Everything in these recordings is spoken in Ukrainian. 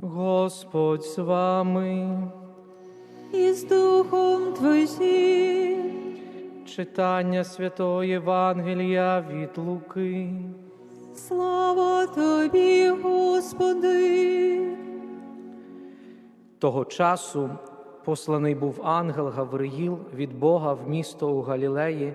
Господь з вами. і з Духом Твоїм. Читання Святого Євангелія від Луки. Слава Тобі, Господи. Того часу посланий був ангел Гавриїл від Бога в місто у Галілеї,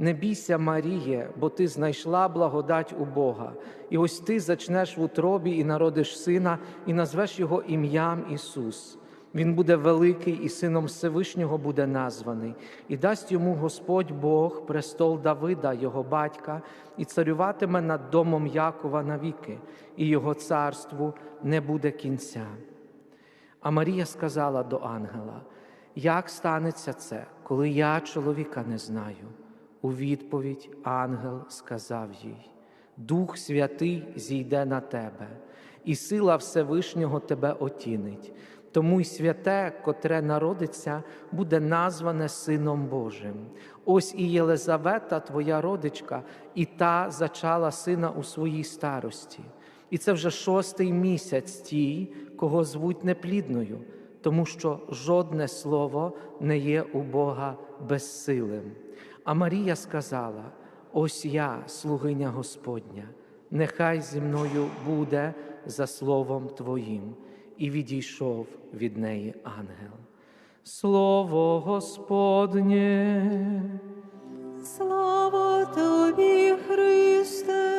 Не бійся, Маріє, бо ти знайшла благодать у Бога, і ось ти зачнеш в утробі і народиш сина, і назвеш його ім'ям Ісус. Він буде великий і сином Всевишнього буде названий, і дасть йому Господь Бог престол Давида, його батька, і царюватиме над домом Якова навіки, і його царству не буде кінця. А Марія сказала до ангела: Як станеться це, коли я чоловіка не знаю? У відповідь ангел сказав їй: Дух Святий зійде на тебе, і сила Всевишнього тебе отінить. Тому й святе, котре народиться, буде назване Сином Божим. Ось і Єлизавета, твоя родичка, і та зачала сина у своїй старості. І це вже шостий місяць тій, кого звуть неплідною, тому що жодне слово не є у Бога безсилим. А Марія сказала: Ось я, слугиня Господня, нехай зі мною буде за словом Твоїм. І відійшов від неї ангел. Слово Господнє. Слава Тобі, Христе.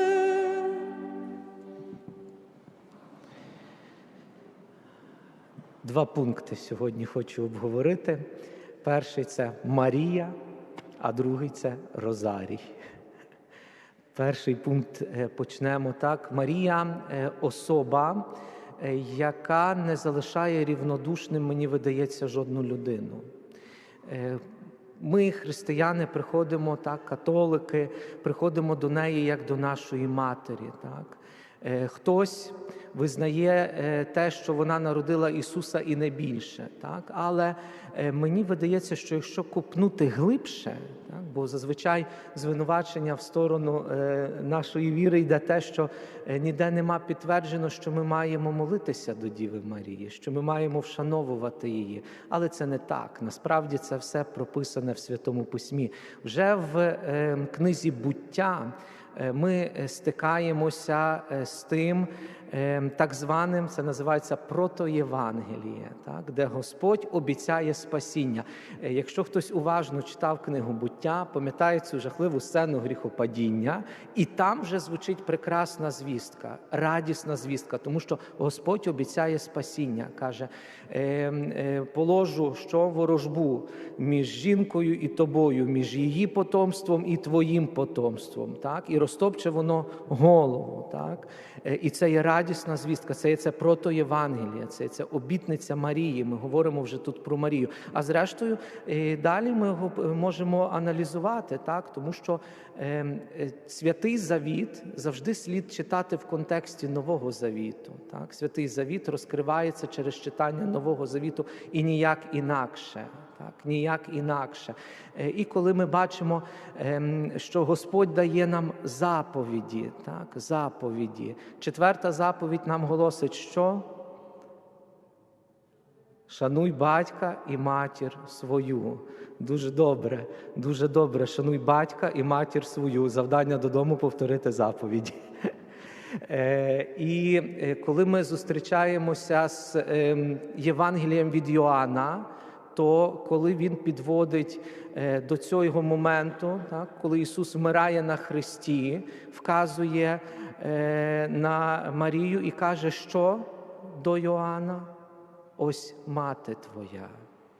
Два пункти сьогодні хочу обговорити. Перший це Марія, а другий це Розарій. Перший пункт е, почнемо так. Марія е, особа, е, яка не залишає рівнодушним, мені видається, жодну людину. Ми, християни, приходимо так, католики, приходимо до неї як до нашої матері. Так? Хтось визнає е, те, що вона народила Ісуса і не більше. Так? Але е, мені видається, що якщо купнути глибше, так? бо зазвичай звинувачення в сторону е, нашої віри йде те, що ніде нема підтверджено, що ми маємо молитися до Діви Марії, що ми маємо вшановувати її. Але це не так. Насправді це все прописане в Святому Письмі. Вже в книзі буття. Ми стикаємося з тим так званим, це називається протоєвангеліє, так, де Господь обіцяє спасіння. Е, Якщо хтось уважно читав книгу буття, пам'ятає цю жахливу сцену гріхопадіння, і там вже звучить прекрасна звістка, радісна звістка, тому що Господь обіцяє спасіння. Каже: е, е, положу що ворожбу між жінкою і тобою, між її потомством і твоїм потомством. Так? І розтопче воно голову. Так? Е, І це є радісна звістка, це є це протоєвангелія, це, є це обітниця Марії. Ми говоримо вже тут про Марію. А зрештою, е, далі ми його можемо аналізувати, так? тому що е, е, святий завіт завжди слід читати в контексті Нового Завіту. Так? Святий Завіт розкривається через читання Нового Завіту і ніяк інакше. Так, ніяк інакше. Е, І коли ми бачимо, ем, що Господь дає нам заповіді, так, заповіді. Четверта заповідь нам голосить, що шануй батька і матір свою. Дуже добре, дуже добре. Шануй батька і матір свою. Завдання додому повторити заповіді. Е, І е, коли ми зустрічаємося з ем, Євангелієм від Йоанна, то коли він підводить е, до цього моменту, так, коли Ісус вмирає на хресті, вказує е, на Марію і каже, що до Йоанна? Ось мати твоя.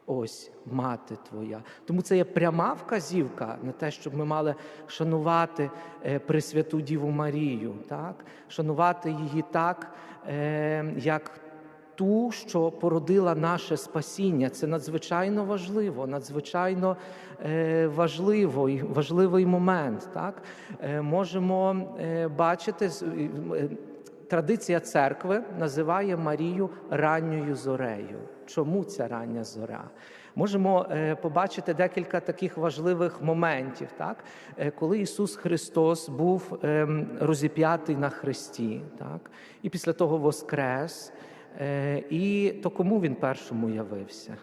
Ось мати твоя. Тому це є пряма вказівка на те, щоб ми мали шанувати е, Пресвяту Діву Марію, так? шанувати її так, як ту, що породила наше спасіння. Це надзвичайно важливо, надзвичайно е, важливо, важливий момент. Так? Е, можемо е, бачити, традиція церкви називає Марію ранньою зорею. Чому ця рання зоря? Можемо побачити декілька таких важливих моментів, так? Коли Ісус Христос був ем, розіп'ятий на хресті, так? і після того воскрес. Е, І то кому він першому явився?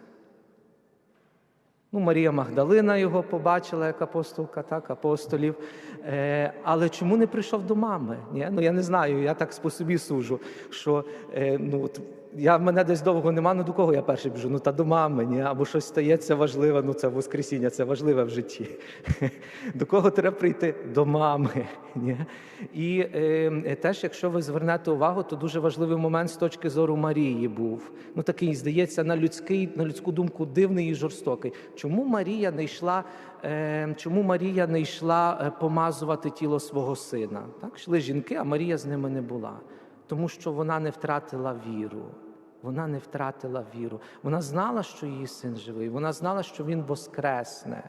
Ну, Марія Магдалина його побачила як апостолка, так, апостолів. Е, але чому не прийшов до мами? Ні? Ну я не знаю, я так по собі сужу, що е, ну, я мене десь довго нема, ну до кого я перший біжу? Ну та до мами, ні? або щось стається важливе, ну це Воскресіння, це важливе в житті. До кого треба прийти? До мами. Ні? І е, теж, якщо ви звернете увагу, то дуже важливий момент з точки зору Марії був. Ну такий, здається, на людський, на людську думку дивний і жорстокий. Чому Марія не йшла, е, чому Марія не йшла е, помазувати тіло свого сина? Так, йшли жінки, а Марія з ними не була. Тому що вона не втратила віру. Вона не втратила віру. Вона знала, що її син живий. Вона знала, що він воскресне.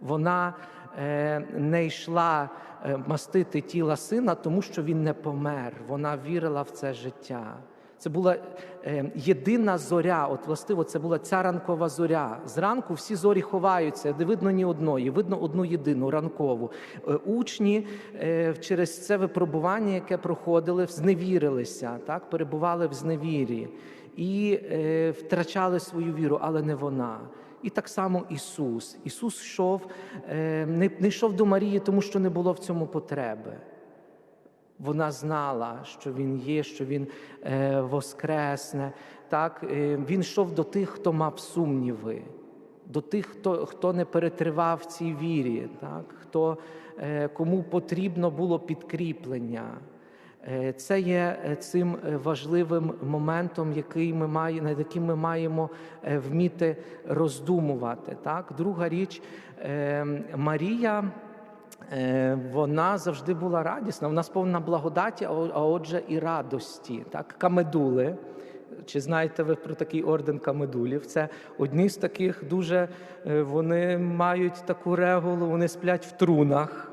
Вона е, не йшла е, мастити тіла сина, тому що він не помер. Вона вірила в це життя. Це була е, єдина зоря. От властиво, це була ця ранкова зоря. Зранку всі зорі ховаються, не видно ні одної, видно одну єдину ранкову. Е, учні е, через це випробування, яке проходили, зневірилися, так перебували в зневірі і втрачали свою віру, але не вона. І так само Ісус. Ісус йшов, не йшов до Марії, тому що не було в цьому потреби. Вона знала, що Він є, що Він е, воскресне. Так? Е, він йшов до тих, хто мав сумніви, до тих, хто, хто не перетривав цій вірі, так? хто, е, кому потрібно було підкріплення. Е, Це є е, цим е, важливим моментом, який ми має, над яким ми маємо е, вміти роздумувати. Так? Друга річ, е, Марія. Е, Вона завжди була радісна, вона сповнена благодаті, а отже, і радості. Так? Камедули. Чи знаєте ви про такий орден камедулів? Це одні з таких дуже е, вони мають таку регулу, вони сплять в трунах.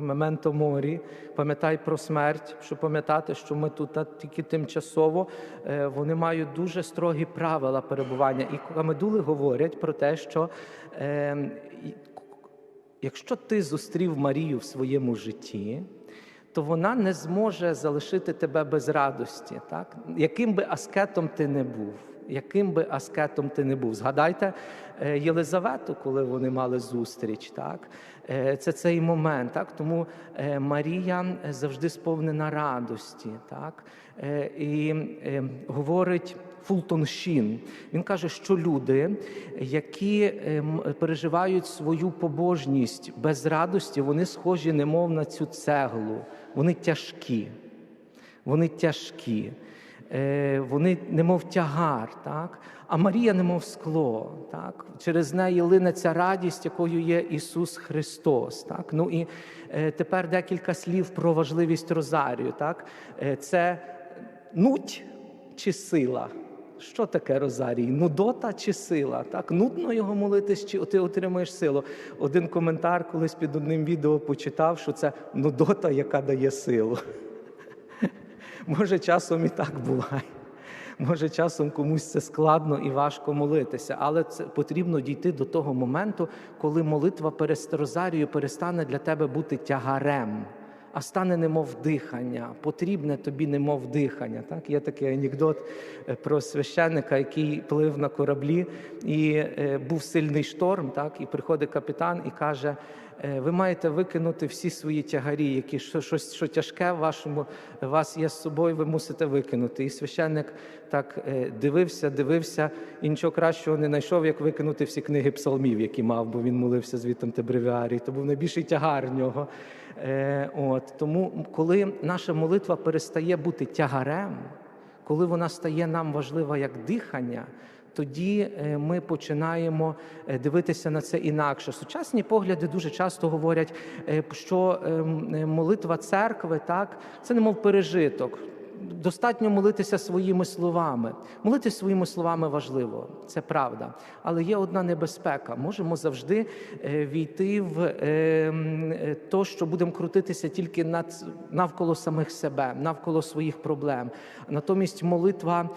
Мементо морі, пам'ятай про смерть, щоб пам'ятати, що ми тут тільки тимчасово. Е, Вони мають дуже строгі правила перебування. І камедули говорять про те, що якщо ти зустрів Марію в своєму житті, то вона не зможе залишити тебе без радості, так? яким би аскетом ти не був. Яким би аскетом ти не був. Згадайте е, Єлизавету, коли вони мали зустріч. Так? Е, Це цей момент. Так? Тому е, Марія завжди сповнена радості. Так? І говорить Фултон Шін. Він каже, що люди, які переживають свою побожність без радості, вони схожі, немов на цю цеглу. Вони тяжкі. Вони тяжкі. Е, Вони немов тягар, так? а Марія немов скло. Так? Через неї лине ця радість, якою є Ісус Христос. Так? Ну і е, тепер декілька слів про важливість Розарію. Так? Е, Це нуть чи сила? Що таке Розарій? Нудота чи сила? Так, нудно його молитись, чи ти отримуєш силу? Один коментар колись під одним відео почитав, що це нудота, яка дає силу. Може, часом і так буває. Може, часом комусь це складно і важко молитися, але це потрібно дійти до того моменту, коли молитва перед перестане для тебе бути тягарем, а стане немов дихання, потрібне тобі немов дихання. Так? Є такий анекдот е, про священника, який плив на кораблі, і е, був сильний шторм, так? і приходить капітан і каже. Е, Ви маєте викинути всі свої тягарі, які що, щось що тяжке вашому вас є з собою, ви мусите викинути. І священник так е, дивився, дивився, і нічого кращого не знайшов, як викинути всі книги псалмів, які мав, бо він молився звітом те бревіарій. То був найбільший тягар в нього. Е, От тому, коли наша молитва перестає бути тягарем, коли вона стає нам важлива як дихання, тоді е, ми починаємо е, дивитися на це інакше. Сучасні погляди дуже часто говорять, е, що ем, молитва церкви так це немов пережиток. достатньо молитися своїми словами. Молитися своїми словами важливо, це правда. Але є одна небезпека. Можемо завжди війти в е, м, е, то, що будемо крутитися тільки навколо самих себе, навколо своїх проблем. Натомість молитва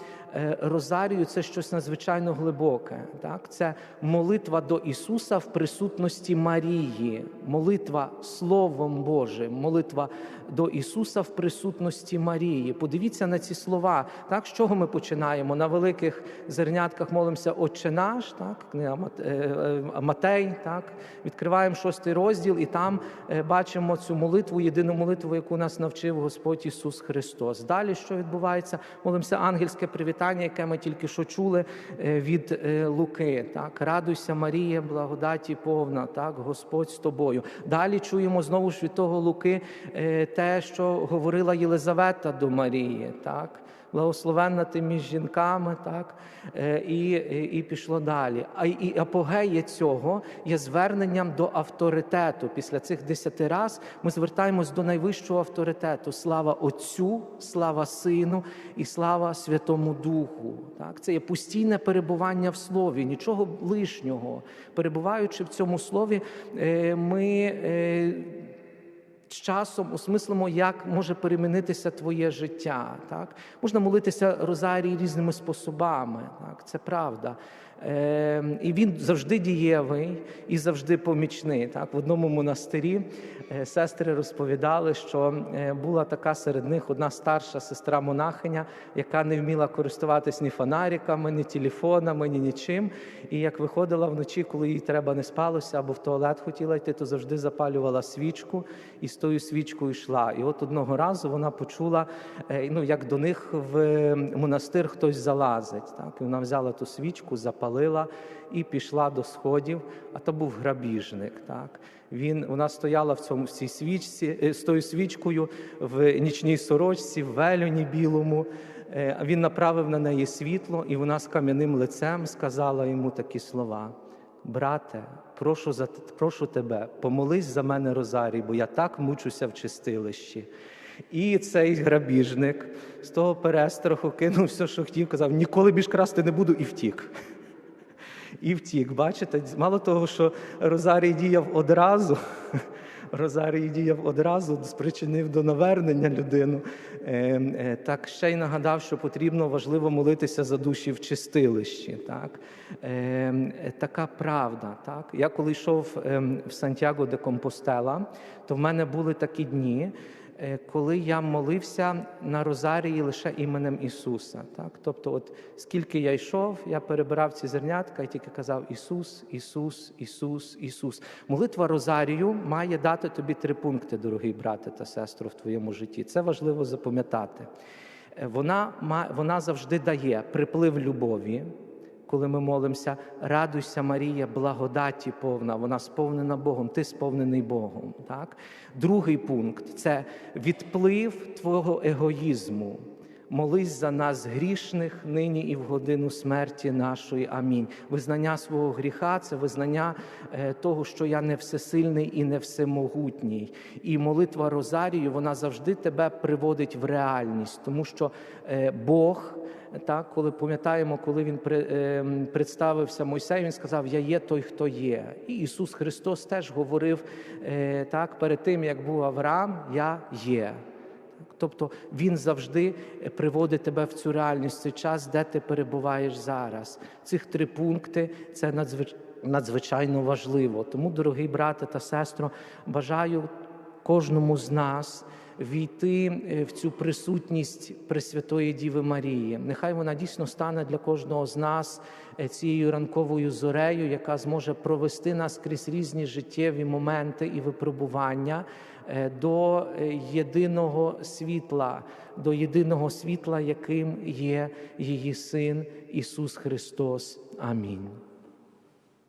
Розарію це щось надзвичайно глибоке. Так? Це молитва до Ісуса в присутності Марії, молитва Словом Божим, молитва до Ісуса в присутності Марії. Подивіться на ці слова. Так, з чого ми починаємо? На великих зернятках молимося Отче наш, так, е, е, Матей, так, відкриваємо шостий розділ, і там е, бачимо цю молитву, єдину молитву, яку нас навчив Господь Ісус Христос. Далі що відбувається? Молимося ангельське привітання, яке ми тільки що чули е, від е, Луки. Так, радуйся, Марія, благодаті повна, так, Господь з тобою. Далі чуємо знову ж від того Луки е, те, що говорила Єлизавета до Марії. Так. Благословенна ти між жінками, так Е, і, і, пішло далі. А і апогея цього є зверненням до авторитету. Після цих десяти раз ми звертаємось до найвищого авторитету. Слава Отцю, слава Сину і слава Святому Духу. Так, це є постійне перебування в слові, нічого лишнього. Перебуваючи в цьому слові, е, ми. З часом осмислимо, як може перемінитися твоє життя. Так? Можна молитися розарій різними способами, так? це правда. Е, і він завжди дієвий і завжди помічний. Так? В одному монастирі е, сестри розповідали, що е, була така серед них одна старша сестра монахиня, яка не вміла користуватись ні фонариками, ні телефонами, ні нічим. І як виходила вночі, коли їй треба не спалося або в туалет хотіла йти, то завжди запалювала свічку і з тою свічкою йшла. І от одного разу вона почула, е, ну як до них в монастир хтось залазить. Так? І вона взяла ту свічку, запалила і пішла до сходів. А то був грабіжник. Так? Він, вона стояла в цьому в цій свічці е, з тою свічкою в нічній сорочці, в велюні білому. Е, Він направив на неї світло, і вона з кам'яним лицем сказала йому такі слова: Брате, прошу за прошу тебе, помолись за мене Розарій, бо я так мучуся в чистилищі. І цей грабіжник з того перестраху кинув все, що хотів, казав: ніколи більш красти не буду, і втік. І втік. Бачите, мало того, що Розарій діяв одразу. Розарій діяв одразу, спричинив до навернення людину. Е, е, Так ще й нагадав, що потрібно важливо молитися за душі в чистилищі. Так? Е, е, Така правда. Так? Я коли йшов ем, в Сантьяго де Компостела, то в мене були такі дні, коли я молився на Розарії лише іменем Ісуса. Так? Тобто, от скільки я йшов, я перебирав ці зернятка і тільки казав Ісус, Ісус, Ісус, Ісус. Молитва Розарію має дати тобі три пункти, дорогий брате та сестро, в твоєму житті. Це важливо запам'ятати. Е, Вона, вона завжди дає приплив любові. Коли ми молимося, радуйся, Марія, благодаті повна, вона сповнена Богом, ти сповнений Богом. Так? Другий пункт це відплив твого егоїзму. Молись за нас грішних нині і в годину смерті нашої. Амінь. Визнання свого гріха це визнання е, того, що я не всесильний і не всемогутній. І молитва Розарію вона завжди тебе приводить в реальність, тому що е, Бог. Так, коли пам'ятаємо, коли він е, представився Мойсею, він сказав: Я є той, хто є. І Ісус Христос теж говорив так перед тим, як був Авраам, я є. Тобто він завжди приводить тебе в цю реальність, цей час, де ти перебуваєш зараз. Цих три пункти це надзвич- надзвичайно важливо. Тому, дорогий брате та сестро, бажаю кожному з нас війти е, в цю присутність Пресвятої Діви Марії. Нехай вона дійсно стане для кожного з нас е, цією ранковою зорею, яка зможе провести нас крізь різні життєві моменти і випробування е, до єдиного світла, до єдиного світла, яким є її син Ісус Христос. Амінь.